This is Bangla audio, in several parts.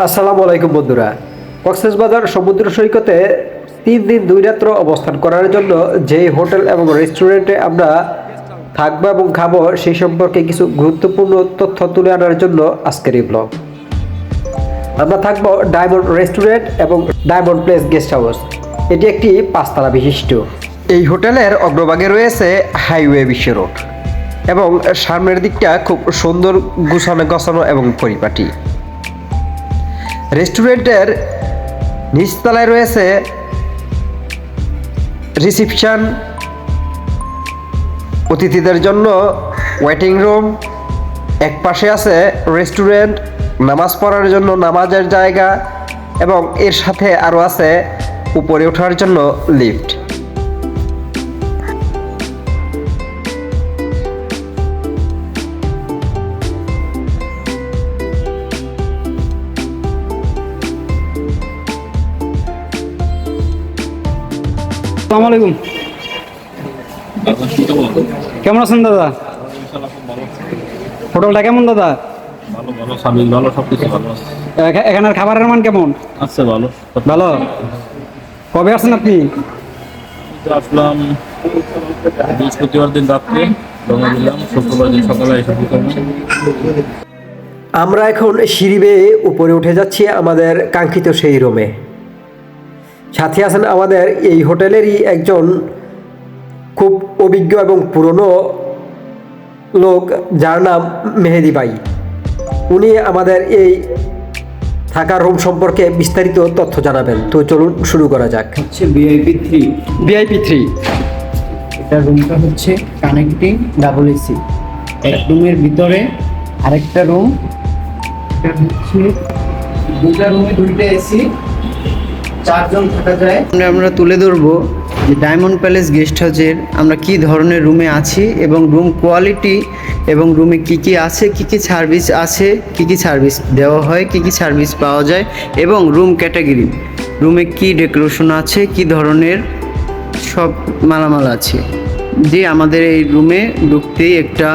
আসসালামু আলাইকুম বন্ধুরা। কক্সবাজার সমুদ্র সৈকতে তিন দিন দুই রাত্র অবস্থান করার জন্য যে হোটেল এবং রেস্টুরেন্টে আমরা থাকব এবং খাব সেই সম্পর্কে কিছু গুরুত্বপূর্ণ তথ্য তুলে আনার জন্য আজকের এই ব্লগ আমরা থাকব ডায়মন্ড রেস্টুরেন্ট এবং ডায়মন্ড প্লেস গেস্ট হাউস। এটি একটি পাঁচতলা বিশিষ্ট। এই হোটেলের অগ্রভাগে রয়েছে হাইওয়ে বিশ্ব রোড এবং সামনের দিকটা খুব সুন্দর গুছানো গছানো এবং পরিপাটি। রেস্টুরেন্টের নিচতলায় রয়েছে রিসিপশন। অতিথিদের জন্য ওয়েটিং রুম। এক পাশে আছে রেস্টুরেন্ট, নামাজ পড়ার জন্য নামাজের জায়গা এবং এর সাথে আরও আছে উপরে ওঠার জন্য লিফট। আসসালামু আলাইকুম। কেমন আছেন দাদা? হোটেলটা কেমন দাদা? ভালো ভালো সার্ভিস ভালো সব কিছু ভালো আছে। এখা- এখানের খাবারের মান কেমন? আছে ভালো। ভালো? কবে আসছেন আপনি? আসলাম বৃহস্পতিবার দিন রাত্রে রওনা দিলাম। শুক্রবার দিন সকালে এসে আমরা এখন সিঁড়ি বেয়ে উপরে উঠে যাচ্ছি আমাদের কাঙ্ক্ষিত সেই রুমে। সাথে আছেন আমাদের এই হোটেলেরই একজন খুব অভিজ্ঞ এবং পুরনো লোক যার নাম মেহেদি ভাই। উনি আমাদের এই থাকার রুম সম্পর্কে বিস্তারিত তথ্য জানাবেন। তো চলুন শুরু করা যাক। হচ্ছে ভিআইপি থ্রি ভিআইপি থ্রি এটা রুমটা হচ্ছে কানেক্টিং ডাবল এসি এক রুমের ভিতরে আরেকটা রুম। এটা হচ্ছে দুটা রুমে দুইটা এসি চারজন থাকা যায়। আমরা তুলে ধরবো যে ডায়মন্ড প্যালেস গেস্ট হাউসের আমরা কি ধরনের রুমে আছি এবং রুম কোয়ালিটি এবং রুমে কি কি আছে, কি কি সার্ভিস আছে, কি কি সার্ভিস দেওয়া হয়, কি কি সার্ভিস পাওয়া যায় এবং রুম ক্যাটাগরি। রুমে কি ডেকোরেশন আছে, কি ধরনের সব মালামাল আছে। যে আমাদের এই রুমে ঢুকতেই একটা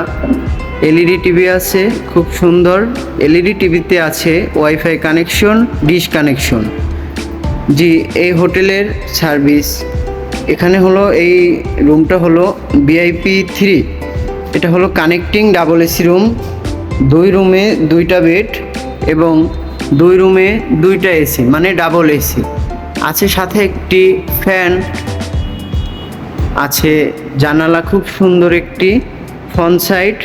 এলইডি টিভি আছে, খুব সুন্দর। এলইডি টিভিতে আছে ওয়াইফাই কানেকশন ডিশ কানেকশন জি, এই হোটেলের সার্ভিস। এখানে হলো, এই রুমটা হলো বিআইপি থ্রি এটা হলো কানেক্টিং ডাবল এসি রুম দুই রুমে দুইটা বেড এবং দুই রুমে দুইটা এসি মানে ডাবল এসি আছে সাথে একটি ফ্যান আছে জানালা খুব সুন্দর একটি ফ্রন্ট সাইড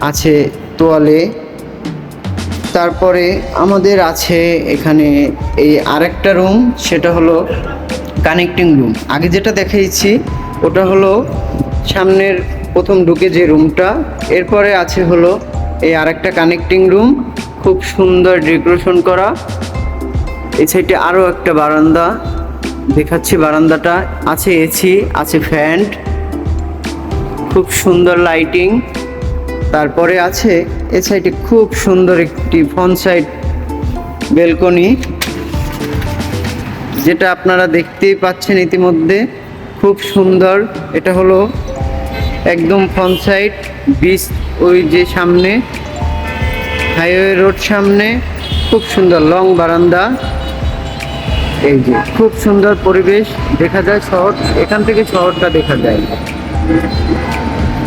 আছে তোয়ালে। তারপরে আমাদের আছে এখানে এই আরেকটা রুম সেটা হলো কানেক্টিং রুম আগে যেটা দেখাইছি, ওটা হলো সামনের প্রথম ঢুকে যে রুমটা এরপরে আছে হলো এই আরেকটা কানেক্টিং রুম খুব সুন্দর ডেকোরেশন করা। এই সাইডে আরও একটা বারান্দা, দেখাচ্ছি বারান্দাটা। আছে এসি, আছে ফ্যান, খুব সুন্দর লাইটিং তারপরে আছে এ সাইডে খুব সুন্দর একটি ফ্রন্ট সাইড বেলকনি। যেটা আপনারা দেখতেই পাচ্ছেন ইতিমধ্যে, খুব সুন্দর। এটা হলো একদম ফ্রন্ট সাইড, বিচ ওই যে সামনে, হাইওয়ে রোড সামনে, খুব সুন্দর লং বারান্দা। এই যে খুব সুন্দর পরিবেশ, দেখা যায় শহর, এখান থেকে শহরটা দেখা যায়।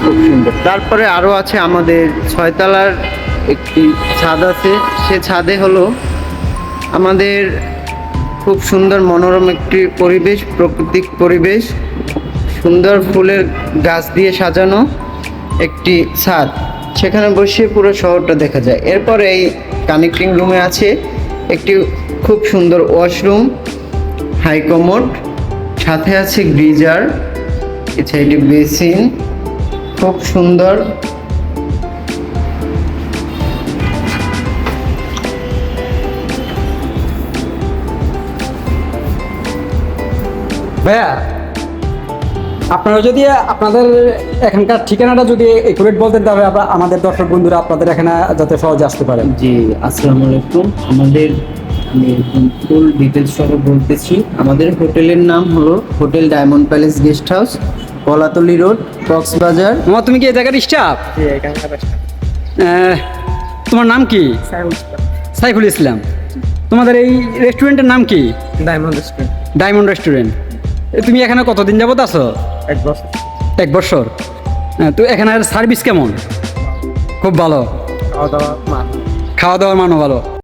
খুব সুন্দর। তারপরে আরও আছে আমাদের ছয়তলার একটি ছাদ আছে। সে ছাদে হলো আমাদের খুব সুন্দর মনোরম একটি পরিবেশ, প্রাকৃতিক পরিবেশ। সুন্দর ফুলের গাছ দিয়ে সাজানো একটি ছাদ। সেখানে বসে পুরো শহরটা দেখা যায়। এরপরে এই কানেক্টিং রুমে আছে একটি খুব সুন্দর ওয়াশরুম হাই কমোড সাথে আছে গ্রিজার এছাড়া এটি বেসিন খুব সুন্দর। ভাইয়া আপনারা যদি আপনাদের এখানকার ঠিকানাটা যদি একুরেট বলতেন তবে আমরা- আমাদের দর্শক বন্ধুরা আপনাদের এখানে যাতে সহজে আসতে পারেন। জি আসসালামু আলাইকুম। আমাদের আমি ফুল ডিটেলস সহ বলতেছি। আমাদের হোটেলের নাম হলো hotel diamond palace guest house. Kolatoli road Cox's Bazar. মামা তুমি কি এই জায়গার স্টাফ তোমার নাম কি? সাইফুল ইসলাম। তোমাদের এই রেস্টুরেন্টের নাম কি? ডায়মন্ড রেস্টুরেন্ট ডায়মন্ড রেস্টুরেন্ট তুমি এখানে কতদিন যাবত আছো? এক বছর। এক বছর। হ্যাঁ, তো এখানের সার্ভিস কেমন? খুব ভালো। খাওয়া দাওয়া মান খাওয়া দাওয়ার মানও ভালো।